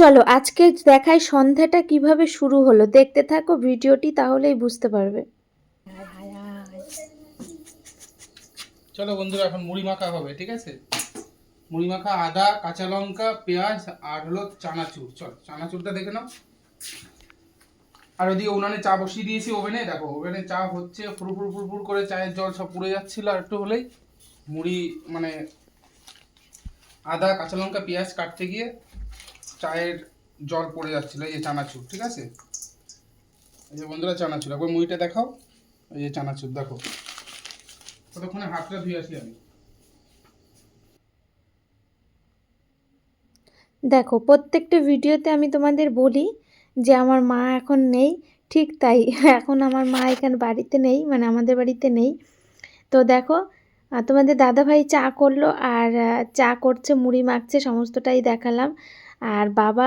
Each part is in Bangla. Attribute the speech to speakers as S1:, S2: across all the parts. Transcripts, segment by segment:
S1: চলো, আজকে দেখাই সন্ধ্যাটা কীভাবে শুরু হলো। দেখতে থাকো ভিডিওটি, তাহলেই বুঝতে পারবে।
S2: চলো বন্ধুরা, এখন মুড়ি মাখা হবে, ঠিক আছে? মুড়ি মাখা, আদা, কাঁচা লঙ্কা, পেঁয়াজ, আর হলো চানাচুর। চল, চানাচুরটা দেখে নাও। আর ওদিকে উনানে চা বসিয়ে দিয়েছি ওভেনে। দেখো, ওভেনে চা হচ্ছে ফুরু ফুরু ফুরু ফুরু করে চায়ের জল সব পুড়ে যাচ্ছিল আর একটু হলেই। মুড়ি মানে আদা, কাঁচা লঙ্কা, পেঁয়াজ কাটতে গিয়ে চায়ের জল পড়ে যাচ্ছিল, এই যে চানাচুর, ঠিক আছে? এই যে বন্ধুরা, চানাচুর। একবার মুড়িটা দেখাও। এই যে চানাচুর, দেখো। ততক্ষণে হাতটা ধুয়ে আসি আমি?
S1: দেখো, প্রত্যেকটা ভিডিওতে আমি তোমাদের বলি যে আমার মা এখন নেই, ঠিক তাই। এখন আমার মা এখানে বাড়িতে নেই মানে আমাদের বাড়িতে নেই। তো দেখো তোমাদের দাদাভাই চা করল আর চা করছে, মুড়ি মাখছে, সমস্তটাই দেখালাম। আর বাবা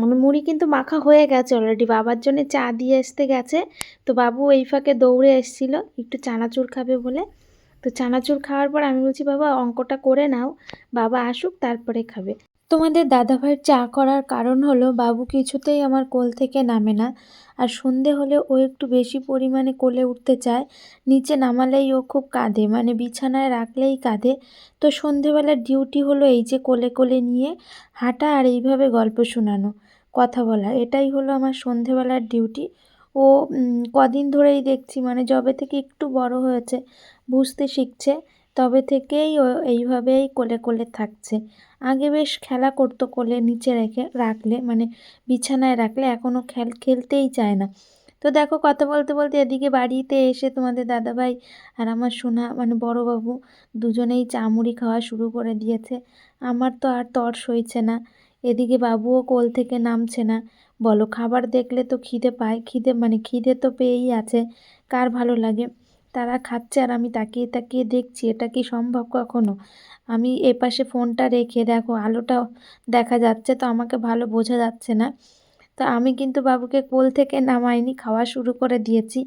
S1: মানে মুড়ি কিন্তু মাখা হয়ে গেছে অলরেডি বাবার জন্য চা দিয়ে আসতে গেছে। তো বাবু এই ফাঁকে দৌড়ে এসেছিল, একটু চানাচুর খাবে বলে। তো চানাচুর খাওয়ার পর আমি বলছি, বাবা, অঙ্কটা করে নাও। বাবা আসুক, তারপরে খাবে। তোমাদের দাদাভাইয়ের চা করার কারণ হলো বাবু কিছুতেই আমার কোল থেকে নামে না। আর সন্ধে হলে ও একটু বেশি পরিমাণে কোলে উঠতে চায়। নিচে নামালেই ও খুব কাঁদে মানে বিছানায় রাখলেই কাঁদে। তো সন্ধেবেলার ডিউটি হলো এই যে কোলে কোলে নিয়ে হাঁটা আর এইভাবে গল্প শোনানো, কথা বলা, এটাই হলো আমার সন্ধেবেলার ডিউটি। ও কদিন ধরেই দেখছি মানে যবে থেকে একটু বড় হয়েছে, বুঝতে শিখছে। তবে থেকেই ও এইভাবেই কোলে কোলে থাকছে। আগে বেশ খেলা করতো কোলে নিচে রেখে, রাখলে মানে বিছানায় রাখলে এখনও খেল, খেলতেই চায় না। তো দেখো কথা বলতে বলতে এদিকে বাড়িতে এসে তোমাদের দাদাভাই আর আমার সোনা মানে বড়োবাবু দুজনেই চা মুড়ি খাওয়া শুরু করে দিয়েছে। আমার তো আর তর সইছে না। এদিকে বাবুও কোল থেকে নামছে না। বলো, খাবার দেখলে তো খিদে পায়। খিদে মানে খিদে তো পেয়েই আছে। কার ভালো লাগে? তারা খাচ্ছে আর আমি তাকিয়ে তাকিয়ে দেখছি, এটা কি সম্ভব কখনো? আমি এপাশে ফোনটা রেখে, দেখো আলোটা দেখা যাচ্ছে তো আমাকে ভালো বোঝা যাচ্ছে না। তো আমি কিন্তু বাবুকে কোল থেকে নামাইনি, খাওয়া শুরু করে দিয়েছি।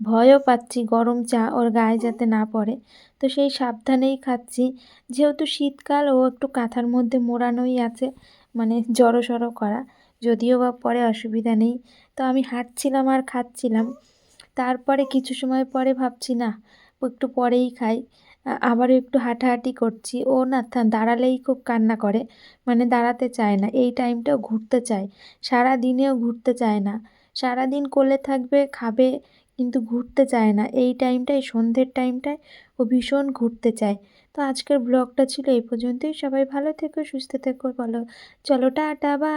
S1: ভয়ও পাচ্ছি, গরম চা ওর গায়ে যাতে না পড়ে। তো সেই সাবধানেই খাচ্ছি। যেহেতু শীতকাল, ও একটু কাঁথার মধ্যে মোড়ানোই আছে মানে জড়ো সড়ো করা। যদিও বা পরে অসুবিধা নেই। তো আমি হাঁটছিলাম আর খাচ্ছিলাম। তারপরে কিছু সময় পরে ভাবছি, না, একটু পরেই খাই। আবারও একটু হাঁটাহাঁটি করছি। ও না দাঁড়ালেই খুব কান্না করে মানে দাঁড়াতে চায় না। এই টাইমটাও ঘুরতে চায়। সারা দিনেও ঘুরতে চায় না। সারা দিন কোলে থাকবে, খাবে, কিন্তু ঘুরতে চায় না। এই টাইমটায়, সন্ধ্যের টাইমটায় ও ভীষণ ঘুরতে চায়। তো আজকের ব্লগটা ছিল এই পর্যন্তই। সবাই ভালো থেকো, সুস্থ থেকো, বলো, চলো, টাটা বা